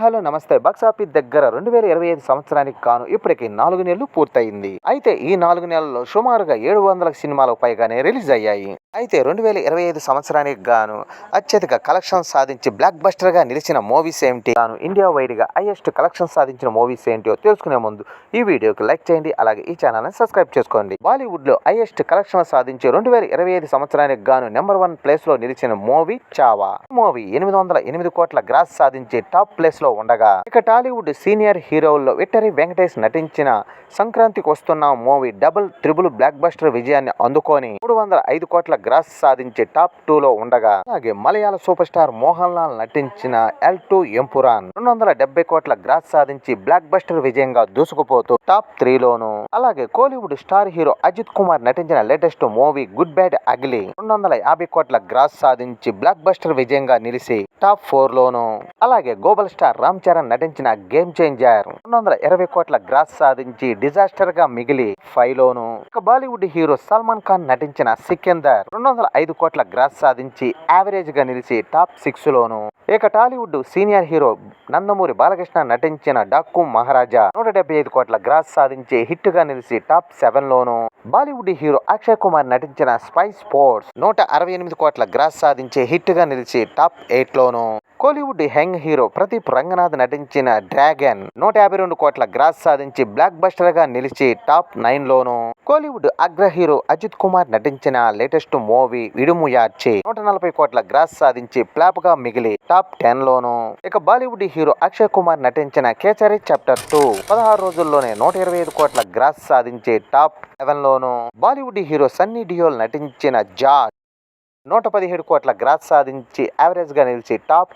Hello నమస్తే. Box office దగ్గర రెండు వేల ఇరవై ఐదు సంవత్సరానికి కాను ఇప్పటికి నాలుగు నెలలు పూర్తయింది. అయితే ఈ నాలుగు నెలల్లో సుమారుగా ఏడు వందల సినిమాలకు పైగానే రిలీజ్ అయ్యాయి. అయితే రెండు వేల ఇరవై ఐదు సంవత్సరానికి గాను అత్యధిక కలెక్షన్ సాధించి బ్లాక్ బస్టర్గా నిలిచిన మూవీస్ ఏమిటి గాను ఇండియా వైడ్గా హైయెస్ట్ కలెక్షన్ సాధించిన మూవీస్ ఏంటో తెలుసుకునే ముందు ఈ వీడియోకి లైక్ చేయండి అలాగే ఈ ఛానల్ని సబ్స్క్రైబ్ చేసుకోండి. బాలీవుడ్లో హైయెస్ట్ కలెక్షన్ సాధించి రెండు వేల ఇరవై ఐదు సంవత్సరానికి గాను నెంబర్ వన్ ప్లేస్లో నిలిచిన మూవీ చావా. మూవీ ఎనిమిది వందల ఎనిమిది కోట్ల గ్రాస్ సాధించి టాప్ ప్లేస్లో ఉండగా ఇక టాలీవుడ్ సీనియర్ హీరోల్లో విక్టరీ వెంకటేష్ నటించిన Sankranthiki Vasthunnam movie double triple blockbuster విజయాన్ని అందుకొని మూడు వందల ఐదు కోట్ల గ్రాస్ సాధించి టాప్ టూ లో ఉండగా అలాగే మలయాళ సూపర్ స్టార్ మోహన్ లాల్ నటించిన ఎల్ టూ ఎంపురాన్ రెండు వందల డెబ్బై కోట్ల గ్రాస్ సాధించి బ్లాక్ బస్టర్ విజయంగా దూసుకుపోతూ టాప్ త్రీ లోను అలాగే Kollywood star hero Ajith Kumar నటించిన latest movie good bad ugly రెండు వందల యాభై కోట్ల గ్రాస్ సాధించి బ్లాక్ బస్టర్ విజయంగా నిలిచి టాప్ ఫోర్ లోను అలాగే గోబల్ స్టార్ రామ్ చరణ్ నటించిన గేమ్ చేంజర్ రెండు వందల ఇరవై కోట్ల గ్రాస్ సాధించి డిజాస్టర్గా మిగిలి ఫైవ్ లోను బాలీవుడ్ హీరో సల్మాన్ ఖాన్ నటించిన సికిందర్ రెండు వందల ఐదు కోట్ల గ్రాస్ సాధించి యావరేజ్గా నిలిచి టాప్ సిక్స్ లోను. ఇక Tollywood senior hero Nandamuri Balakrishna నటించిన డాక్కు మహారాజా నూట డెబ్బై ఐదు కోట్ల గ్రాస్ సాధించి హిట్గా నిలిచి టాప్ సెవెన్ లోను. బాలీవుడ్ హీరో అక్షయ్ కుమార్ నటించిన స్పై స్పోర్ట్స్ నూట అరవై ఎనిమిది కోట్ల గ్రాస్ సాధించి హిట్గా నిలిచి టాప్ ఎయిట్ లోను. Kollywood young hero Pradeep Ranganath నటించిన డ్రాగన్ నూట యాభై రెండు కోట్ల గ్రాస్ సాధించి బ్లాక్ బస్టర్గా నిలిచి టాప్ నైన్ లోను కోలీవుడ్ అగ్ర హీరో అజిత్ కుమార్ నటించిన లేటెస్ట్ మూవీ విడుముయార్చి నూట నలభై కోట్ల గ్రాస్ సాధించి ఫ్లాప్గా మిగిలి టాప్ టెన్ లోను ఇక బాలీవుడ్ హీరో అక్షయ్ కుమార్ నటించిన కేచరి చాప్టర్ టూ పదహారు రోజుల్లోనే నూట ఇరవై ఐదు కోట్ల గ్రాస్ సాధించి టాప్ సెవెన్ లోను బాలీవుడ్ హీరో సన్నీ డియోల్ నటించిన జాట్ నూట పదిహేడు కోట్ల గ్రాస్ సాధించి యావరేజ్గా నిలిచి టాప్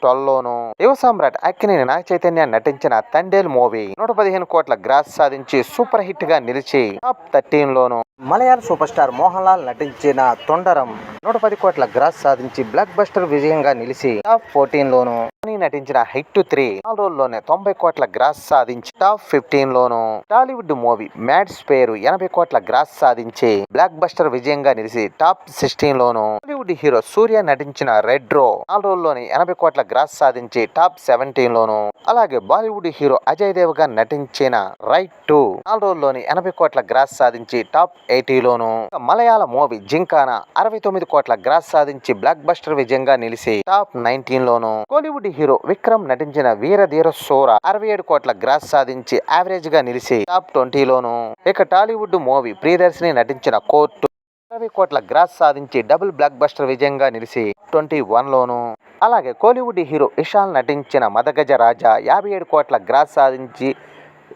ట్వెల్వ్లోను యువ సామ్రాట్ అక్కినేని నాగ చైతన్య నటించిన తండేల్ మూవీ నూట పదిహేను కోట్ల గ్రాస్ సాధించి సూపర్ హిట్గా నిలిచి టాప్ థర్టీన్ లోను మలయాళ సూపర్ స్టార్ మోహన్ లాల్ నటించిన తొండరం నూట పది కోట్ల గ్రాస్ సాధించి బ్లాక్ బస్టర్ విజయంగా నిలిచి టాప్ ఫోర్టీన్ లోను నాని నటించిన హిట్ త్రీ నాలుగు రోజుల్లోనే తొంభై కోట్ల గ్రాస్ సాధించి టాప్ ఫిఫ్టీన్ లోను టాలీవుడ్ మూవీ మ్యాడ్స్ పేరు ఎనభై కోట్ల గ్రాస్ సాధించి బ్లాక్ బస్టర్ విజయంగా నిలిచి టాప్ సిక్స్టీన్ లోను టాలీవుడ్ హీరో సూర్య నటించిన రెడ్ రో నాలుగు రోజుల్లోనే ఎనభై కోట్ల గ్రాస్ సాధించి టాప్ సెవెంటీన్ లోను అలాగే బాలీవుడ్ హీరో అజయ్ దేవ్గా నటించిన రైట్ టూ నాలుగు రోజుల్లోని ఎనభై కోట్ల గ్రాస్ సాధించి టాప్ ఎయిటీలోను మలయాళ మూవీ జింకానా అరవై తొమ్మిది కోట్ల గ్రాస్ సాధించి బ్లాక్ బస్టర్ విజయంగా నిలిచి టాప్ నైన్టీన్ లోను కోలీవుడ్ హీరో విక్రమ్ నటించిన వీర ధీర సోర అరవై ఏడు కోట్ల గ్రాస్ సాధించి యావరేజ్గా నిలిచి టాప్ ట్వంటీలోను ఇక టాలీవుడ్ మూవీ ప్రియదర్శిని నటించిన కోర్టు అరవై కోట్ల గ్రాస్ సాధించి డబుల్ బ్లాక్ బస్టర్ విజయంగా నిలిచి ట్వంటీ వన్ లోను. అలాగే కోలీవుడ్ హీరో ఇషాల్ నటించిన మదగజ రాజా యాభై ఏడు కోట్ల గ్రాస్ సాధించి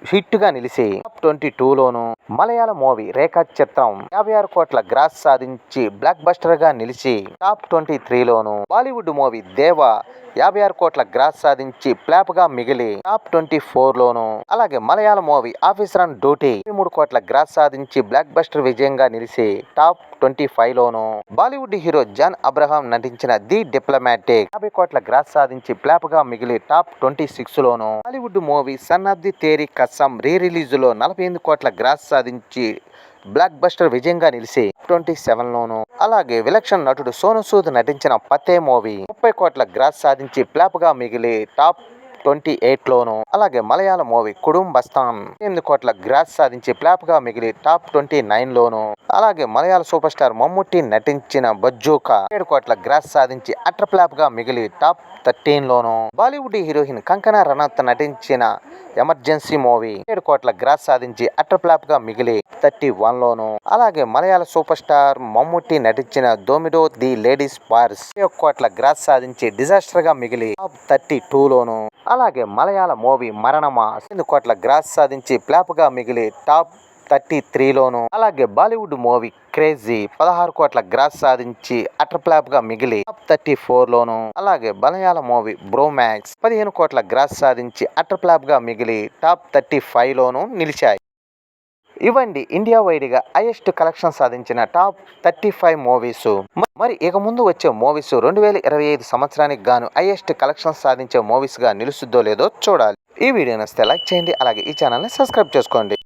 హిట్గా నిలిచి టాప్ ట్వంటీ టూలోను మలయాళ మూవీ రేఖా చిత్రం యాభై ఆరు కోట్ల గ్రాస్ సాధించి బ్లాక్ బస్టర్గా నిలిచి టాప్ ట్వంటీ త్రీలోను బాలీవుడ్ మూవీ దేవా యాభై ఆరు కోట్ల గ్రాస్ సాధించి ప్లాప్గా మిగిలి టాప్ ట్వంటీ ఫోర్ లోను అలాగే మలయాళ మూవీ ఆఫీసర్ అండ్ డ్యూటీ మూడు కోట్ల గ్రాస్ సాధించి బ్లాక్ బస్టర్ విజయంగా నిలిచి టాప్ ట్వంటీ ఫైవ్ లోను బాలీవుడ్ హీరో జాన్ అబ్రహాం నటించిన ది డిప్లొమాటిక్ యాభై కోట్ల గ్రాస్ సాధించి ప్లాప్గా మిగిలి టాప్ ట్వంటీ సిక్స్ లోను Bollywood movie son of the Teri Kasam రీ రిలీజ్లో నలభై ఎనిమిది కోట్ల గ్రాస్ సాధించి బ్లాక్ బస్టర్ విజయంగా నిలిచి ట్వంటీ సెవెన్ లోను అలాగే విలక్షణ నటుడు సోను సూద్ నటించిన పతే మూవీ ముప్పై కోట్ల గ్రాస్ సాధించి ప్లాప్గా మిగిలి టాప్ ట్వంటీ ఎయిట్ లోను. అలాగే మలయాళ మూవీ కుటుంబస్థాన్ ఎనిమిది కోట్ల గ్రాస్ సాధించి ఫ్లాప్గా మిగిలి టాప్ ట్వంటీ నైన్ లోను. అలాగే మలయాళ సూపర్ స్టార్ మమ్ముట్టి నటించిన బజ్జూకా ఏడు కోట్ల గ్రాస్ సాధించి అట్ర ఫ్లాప్గా మిగిలి టాప్ థర్టీన్ లోను. బాలీవుడ్ హీరోయిన్ కంకనా రనౌత్ నటించిన ఎమర్జెన్సీ మూవీ ఏడు కోట్ల గ్రాస్ సాధించి అట్ర ఫ్లాప్గా మిగిలి థర్టీ వన్ లోను. అలాగే మలయాళ సూపర్ స్టార్ మమ్ముట్టి నటించిన దోమిడో ది లేడీస్ పార్స్ కోట్ల గ్రాస్ సాధించి డిజాస్టర్గా మిగిలి టాప్ థర్టీ టూ లోను. అలాగే మలయాళ మూవీ మరణమా ఎనిమిది కోట్ల గ్రాస్ సాధించి ప్లాప్గా మిగిలి టాప్ థర్టీ త్రీలోను అలాగే బాలీవుడ్ మూవీ క్రేజీ పదహారు కోట్ల గ్రాస్ సాధించి అటర్ ఫ్లాప్గా మిగిలి టాప్ థర్టీ ఫోర్ లోను అలాగే మలయాళ మూవీ బ్రోమాక్స్ పదిహేను కోట్ల గ్రాస్ సాధించి అటర్ ఫ్లాప్గా మిగిలి టాప్ థర్టీ ఫైవ్ లోను నిలిచాయి. ఇవ్వండి ఇండియా వైడ్గా హైయెస్ట్ కలెక్షన్ సాధించిన టాప్ థర్టీ ఫైవ్ మూవీస్. మరి ఇక ముందు వచ్చే మూవీస్ రెండు వేల ఇరవై ఐదు సంవత్సరానికి గాను హైయెస్ట్ కలెక్షన్ సాధించే మూవీస్గా నిలుస్తుందో లేదో చూడాలి. ఈ వీడియో నచ్చితే లైక్ చేయండి అలాగే ఈ ఛానల్ని సబ్స్క్రైబ్ చేసుకోండి.